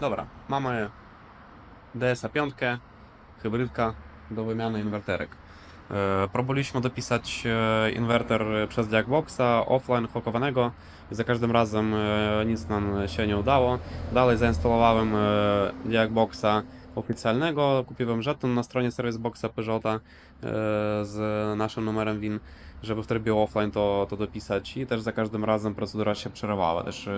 Dobra, mamy DSA 5, hybrydka do wymiany inwerterek. E, Próbowaliśmy dopisać e, inwerter przez Jackboxa offline hakowanego i za każdym razem e, nic nam się nie udało. Dalej zainstalowałem Jackboxa oficjalnego, kupiłem żeton na stronie Serviceboxa Peugeota z naszym numerem WIN, żeby w trybie offline to, to dopisać i też za każdym razem procedura się przerwała. Też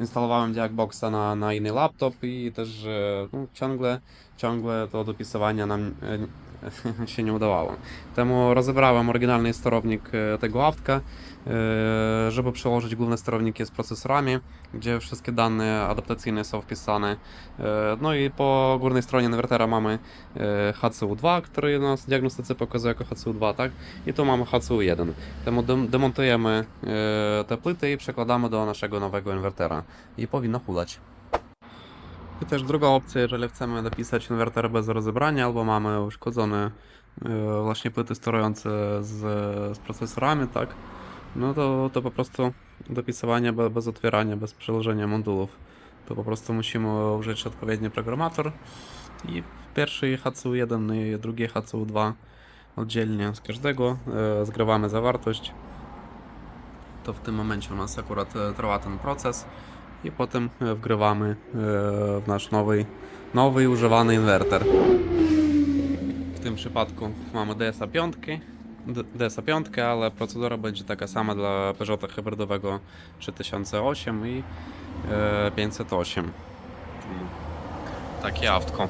instalowałem Jackboxa na, na inny laptop i też no, ciągle, ciągle to dopisywanie nam e, się nie udawało. Temu rozebrałem oryginalny sterownik e, tego autka, e, żeby przełożyć główne sterowniki z procesorami, gdzie wszystkie dane adaptacyjne są wpisane. No i po górnej stronie inwertera mamy e, HCU2, który nas w diagnostyce pokazuje jako HCU2, tak? I tu mamy HCU1. Temu dem- demontujemy te płyty i przekładamy do naszego nowego inwertera. I powinno hulać. I też druga opcja, jeżeli chcemy dopisać inwerter bez rozebrania, albo mamy uszkodzone właśnie płyty sterujące z, z procesorami, tak? No to, to po prostu dopisywanie be, bez otwierania, bez przełożenia modulów. To po prostu musimy użyć odpowiedni programator i pierwszy HCU1 i drugi HCU2 oddzielnie z każdego e, zgrywamy zawartość. To w tym momencie u nas akurat e, trwa ten proces i potem e, wgrywamy e, w nasz nowy, nowy używany inwerter. W tym przypadku mamy DSA 5, D- DSA 5, ale procedura będzie taka sama dla Peugeota hybrydowego 3008 i e, 508. Takie autko.